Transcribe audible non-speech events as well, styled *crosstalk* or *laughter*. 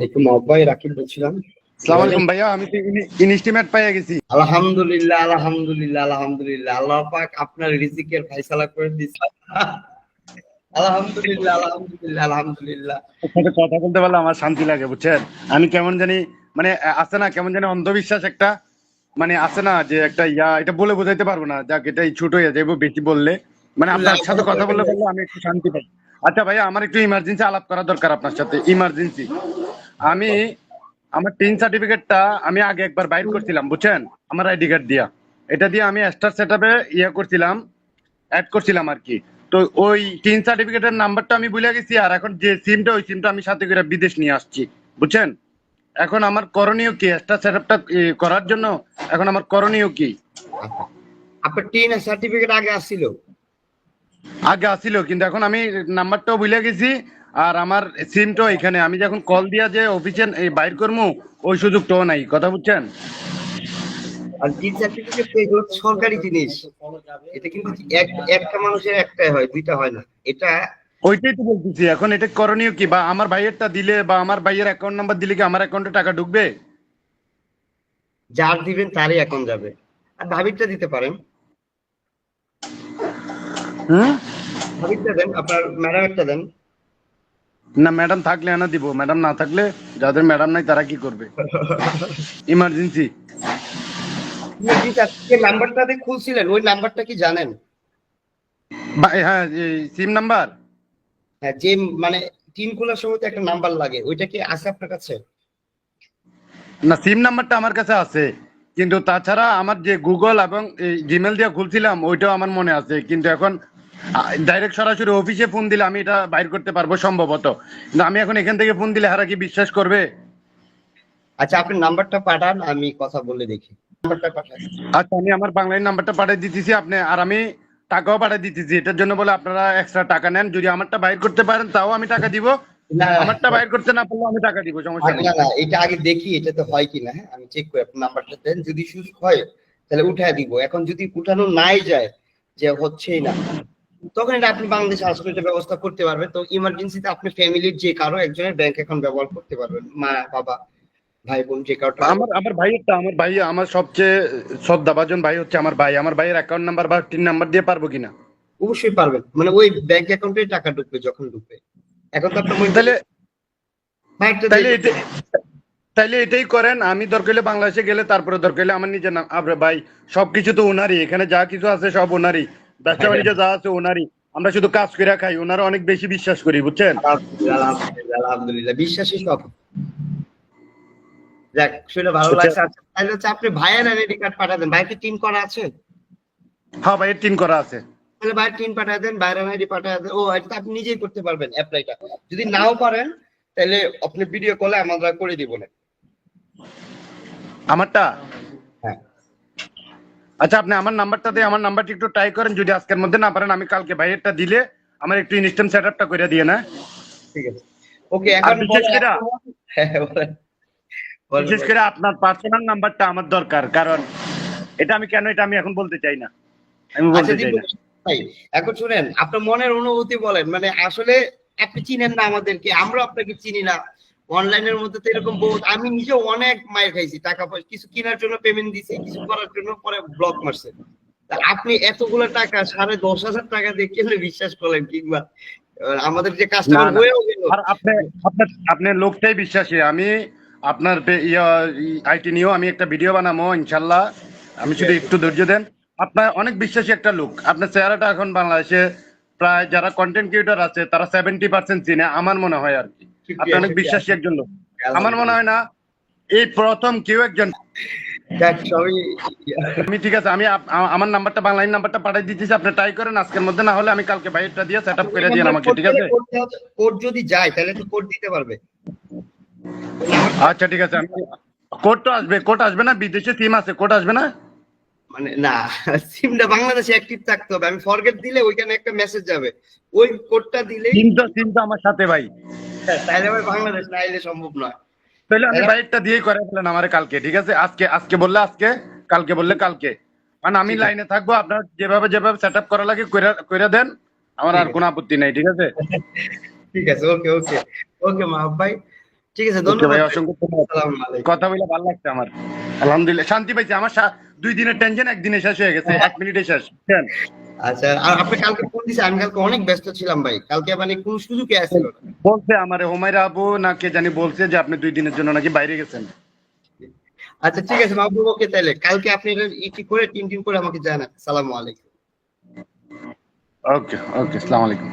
আলাইকুম রাকিব বলছিলাম। আসসালামু আলাইকুম ভাইয়া আমি তো ইনস্টিমেট পাইয়া গেছি। আলহামদুলিল্লাহ আলহামদুলিল্লাহ আলহামদুলিল্লাহ। আল্লাহ পাক আপনার রিজিকের ফয়সালা করে আলহামদুলিল্লাহ আলহামদুলিল্লাহ আলহামদুলিল্লাহ। কথা বলতে পারলে আমার শান্তি লাগে বুঝছেন? আমি কেমন জানি মানে আছে না কেমন জানি অন্ধবিশ্বাস একটা মানে আছে না যে একটা ইয়া এটা বলে বোঝাইতে পারব না যাক এটা ছোট হয়ে যাব বেশি বললে। মানে আপনার সাথে কথা বললে বললে আমি একটু শান্তি পাই। আচ্ছা ভাইয়া আমার একটু ইমার্জেন্সি আলাপ করা দরকার আপনার সাথে ইমার্জেন্সি আমি আমার টিন সার্টিফিকেটটা আমি আগে একবার বাইর করছিলাম, বুঝছেন? আমার আইডি কার্ড দিয়া। এটা দিয়ে আমি স্টার সেট আপে ইয়ে করছিলাম অ্যাড করছিলাম আর কি। তো ওই টিন সার্টিফিকেটের নাম্বারটা আমি ভুলে গেছি, আর এখন যে সিমটা, ওই সিমটা আমি সাথে করে বিদেশ নিয়ে আসছি, বুঝছেন? এখন আমার করণীয় কি? স্টার সেটআপটা করার জন্য এখন আমার করণীয় কি? আপনার টিন সার্টিফিকেট আগে আসছিল? আগে আসছিল কিন্তু এখন আমি নাম্বারটাও ভুলে গেছি আর আমার সিমটাও এখানে। আমি যখন কল দিয়া যে অফিসে বাইর করব ওই সুযোগটাও নাই। কথা বুঝছেন? আর টিন সার্টিফিকেট সরকারি জিনিস। এটা কিন্তু এক একটা মানুষের একটাই হয় দুইটা হয় না। এটা ওইটাই তো বলতেছি এখন এটা করণীয় কি? বা আমার ভাইয়েরটা দিলে বা আমার ভাইয়ের অ্যাকাউন্ট নাম্বার দিলে কি আমার অ্যাকাউন্টে টাকা ঢুকবে? যার দিবেন তারই এখন যাবে। আর ভাবিরটা দিতে পারেন। হুম? দেন আপনার ম্যাডামেরটা দেন। না ম্যাডাম থাকলে আনা দিব। ম্যাডাম না থাকলে যাদের ম্যাডাম নাই তারা কি করবে? ইমার্জেন্সি যে নাম্বারটা দিয়ে খুলছিলেন ওই নাম্বারটা কি জানেন? হ্যাঁ সিম নাম্বার হ্যাঁ যে মানে টিন খোলার সময় তো একটা নাম্বার লাগে। ওইটা কি আছে আপনার কাছে? না সিম নাম্বারটা আমার কাছে আছে। কিন্তু তাছাড়া আমার যে গুগল এবং জিমেল দিয়ে খুলছিলাম ওইটাও আমার মনে আছে। কিন্তু এখন ডাইরেক্ট সরাসরি অফিসে ফোন দিলে আমি এটা বাইর করতে পারব সম্ভবত। কিন্তু আমি এখন এখান থেকে ফোন দিলে হারা কি বিশ্বাস করবে? আচ্ছা আপনি নাম্বারটা পাঠান আমি কথা বলে দেখি। নাম্বারটা পাঠান। আচ্ছা আমি আমার বাংলায় নাম্বারটা পাঠিয়ে দিতেছি আপনি আর আমি টাকাও পাঠিয়ে দিতেছি। এটার জন্য বলে আপনারা এক্সট্রা টাকা নেন। যদি আমারটা বাইর করতে পারেন তাও আমি টাকা দিব। আমারটা বাইর করতে না পারলে আমি টাকা দিব সমস্যা নেই। না না এটা আগে দেখি এটা তো হয় কিনা হ্যাঁ? আমি চেক করি আপনার নাম্বারটা দেন। যদি সুযোগ হয় তাহলে উঠায় দিব। এখন যদি উঠানো নাই যায় যে হচ্ছেই না। তখন এটা আপনি বাংলাদেশে আসলে এটা ব্যবস্থা করতে পারবেন। তো ইমার্জেন্সিতে আপনি ফ্যামিলির যে কারও একজনের ব্যাংক অ্যাকাউন্ট ব্যবহার করতে পারবেন। মা বাবা ভাই বোন যে কারোটা আমার আমার ভাইয়েরটা আমার ভাই আমার সবচেয়ে শ্রদ্ধাভাজন ভাই হচ্ছে আমার ভাই। আমার ভাইয়ের অ্যাকাউন্ট নাম্বার বা টিন নাম্বার দিয়ে পারব কিনা? অবশ্যই পারবেন। মানে ওই ব্যাংক অ্যাকাউন্টে টাকা ঢুকবে যখন ঢুকবে। এখন তো আপনার তাহলে ভাইটা তাইলে এটাই করেন আমি দরকার হলে বাংলাদেশে গেলে তারপরে দরকার হলে আমার নিজের নাম আরে ভাই সবকিছু তো ওনারই। এখানে যা কিছু আছে সব ওনারই। ব্যবসা বাণিজ্য যা আছে ওনারই। আমরা শুধু কাজ করে খাই ওনারা অনেক বেশি বিশ্বাস করি বুঝছেন? আলহামদুলিল্লাহ বিশ্বাসই সব। যাক শুনে ভালো আচ্ছা। লাগছে। আচ্ছা, তাহলে হচ্ছে আপনি ভাইয়ের আইডি কার্ড টিম করা আছে? হ্যাঁ ভাইয়ের টিন করা আছে। তাহলে ভাইয়ের টিম পাঠায় দেন বাইরের আইডি পাঠায় দেন। ও এটা আপনি নিজেই করতে পারবেন অ্যাপ্লাইটা। যদি নাও পারেন তাহলে আপনি ভিডিও কলে আমরা করে দিব না আমারটা? হ্যাঁ। আচ্ছা আপনি আমার নাম্বারটা দিয়ে আমার নাম্বারটা একটু ট্রাই করেন যদি আজকের মধ্যে না পারেন আমি কালকে ভাইয়েরটা দিলে আমার একটু ইনস্ট্যান্ট সেট আপটা করে দিয়ে না। ঠিক আছে। ওকে এখন বিশেষ করে- হ্যাঁ বলেন, বিশেষ করে আপনার পার্সোনাল নাম্বারটা আমার দরকার কারণ এটা আমি কেন এটা আমি এখন বলতে চাই না। আমি আচ্ছা বলতে চাই না। ভাই এখন শুনেন আপনার মনের অনুভূতি বলেন মানে আসলে আপনি চিনেন না আমাদেরকে আমরা আপনাকে চিনি না। অনলাইনের মধ্যে তো এরকম বহুত। আমি নিজে অনেক মায়ের খাইছি টাকা পয়সা কিছু কেনার জন্য পেমেন্ট দিছি কিছু করার জন্য পরে ব্লক মারছে। আপনি এতগুলো টাকা সাড়ে দশ হাজার টাকা দিয়ে কেন বিশ্বাস করলেন কিংবা আমাদের যে কাস্টমার। হয়েও গেল। আপনি লোকটাই বিশ্বাসী। আমি আপনার আইটি নিয়েও আমি একটা ভিডিও বানাবো ইনশাল্লাহ। আমি শুধু একটু ধৈর্য দেন। আপনার অনেক বিশ্বাসী একটা লোক। আপনার চেহারাটা এখন বাংলাদেশে প্রায় যারা কন্টেন্ট ক্রিয়েটর আছে তারা সেভেন্টি পার্সেন্ট চিনে আমার মনে হয় আর কি। আপনি অনেক বিশ্বাসী একজন লোক। আমার মনে হয় না এই প্রথম কেউ একজন আমি ঠিক আছে আমি আমার নাম্বারটা বাংলাইন নাম্বারটা পাঠিয়ে দিতেছি আপনি ট্রাই করেন আজকের মধ্যে না হলে আমি কালকে বাইরটা দিয়ে সেট আপ করে দিন আমাকে ঠিক আছে? কোড যদি যায় তাহলে তো কোড দিতে পারবে। আচ্ছা ঠিক আছে আমি কোড তো আসবে কোড আসবে না বিদেশে সিম আছে কোড আসবে না? মানে না সিমটা বাংলাদেশে অ্যাক্টিভ থাকতে হবে আমি ফরগেট দিলে ওইখানে একটা মেসেজ যাবে। ওই কোডটা দিলেই সিম তো সিম তো আমার সাথে ভাই। বাংলাদেশ না এলে সম্ভব নয়। তাহলে দিয়েই করে ফেলেন আমারে কালকে ঠিক আছে? আজকে আজকে বললে আজকে কালকে বললে কালকে। মানে আমি লাইনে থাকব আপনার যেভাবে যেভাবে সেট আপ করা লাগে কইরা- কইরা দেন আমার আর কোনো আপত্তি নাই ঠিক আছে? *laughs* ঠিক আছে ওকে ওকে। ওকে মা ভাই। ঠিক আছে ধন্যবাদ। ভাই অসংখ্য ধন্যবাদ। কথা বলে ভালো লাগছে আমার। আলহামদুলিল্লাহ শান্তি পাইছি। আমার দুই দিনের টেনশন একদিনে শেষ হয়ে গেছে এক মিনিটে শেষ? *laughs* আচ্ছা আর আপনি কালকে ফোন দিছে আমি কালকে অনেক ব্যস্ত ছিলাম ভাই। কালকে মানে কোন সুযোগে আসছিল বলছে আমার হোমাইরা আবু না কে জানি বলছে যে আপনি দুই দিনের জন্য নাকি বাইরে গেছেন। আচ্ছা ঠিক আছে মাহবুব ওকে তাহলে কালকে আপনি এটা ইটি করে টিম টিম করে আমাকে জানান। সালামু আলাইকুম। ওকে ওকে আসসালামু আলাইকুম।